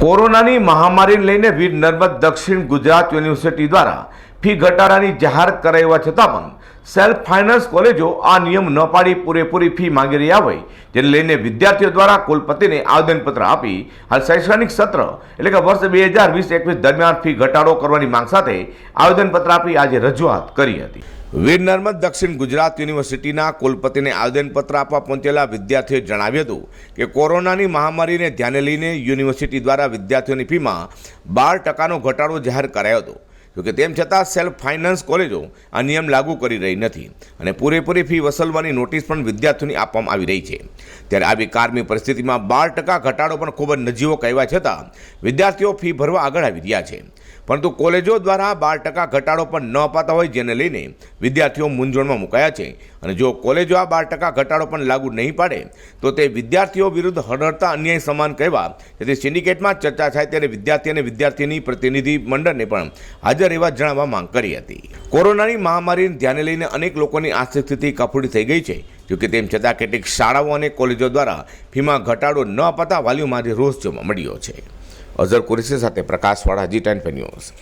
કોરોનાની મહામારીને લઈને વીર નર્મદ દક્ષિણ ગુજરાત યુનિવર્સિટી દ્વારા ફી ઘટાડાની જાહેરાત કરાવવા છતાં પણ સેલ્ફ ફાઇનાન્સ કોલેજો આ નિયમ ન પાડી પૂરેપૂરી ફી માંગી રહ્યા હોય, જેને લઈને વિદ્યાર્થીઓ દ્વારા કુલપતિને આવેદનપત્ર આપી હાલ શૈક્ષણિક સત્ર એટલે કે વર્ષ બે હજાર વીસ એકવીસ દરમિયાન ફી ઘટાડો કરવાની માંગ સાથે આવેદનપત્ર આપી આજે રજૂઆત કરી હતી. વીર નર્મદ દક્ષિણ ગુજરાત યુનિવર્સિટીના કુલપતિને આવેદનપત્ર આપવા પહોંચેલા વિદ્યાર્થીઓએ જણાવ્યું હતું કે કોરોનાની મહામારીને ધ્યાને લઈને યુનિવર્સિટી દ્વારા વિદ્યાર્થીઓની ફીમાં બાર ટકાનો ઘટાડો જાહેર કરાયો હતો. જોકે તેમ છતાં સેલ્ફ ફાઇનાન્સ કોલેજો આ નિયમ લાગુ કરી રહી નથી અને પૂરેપૂરી ફી વસૂલવાની નોટિસ પણ વિદ્યાર્થીઓને આપવામાં આવી રહી છે. ત્યારે આવી કારમી પરિસ્થિતિમાં બાર ટકા ઘટાડો પણ ખૂબ જ નજીવો કહેવાય છતાં વિદ્યાર્થીઓ ફી ભરવા આગળ આવી રહ્યા છે. પરંતુ કોલેજો દ્વારા બાર ટકા ઘટાડો પણ ન અપાતા હોય જેને લઈને વિદ્યાર્થીઓ મૂંઝવણમાં મુકાયા છે. અને જો કોલેજો આ બાર ટકા ઘટાડો પણ લાગુ નહીં પાડે, તો તે વિદ્યાર્થીઓ વિરુદ્ધ હડળતા અન્યાય સમાન કહેવા જેથી સિન્ડિકેટમાં ચર્ચા થાય ત્યારે વિદ્યાર્થી અને વિદ્યાર્થીની પ્રતિનિધિ મંડળને પણ હાજર રહેવા જણાવવા માંગ કરી હતી. કોરોનાની મહામારીને ધ્યાને લઈને અનેક લોકોની આર્થિક સ્થિતિ કફોડી થઈ ગઈ છે. જોકે તેમ છતાં કેટલીક શાળાઓ અને કોલેજો દ્વારા ફીમાં ઘટાડો ન અપાતા વાલીઓમાં રોષ જોવા મળ્યો છે. અઝર કુરેશી સાથે પ્રકાશવાળા જી ટેન ન્યૂઝ.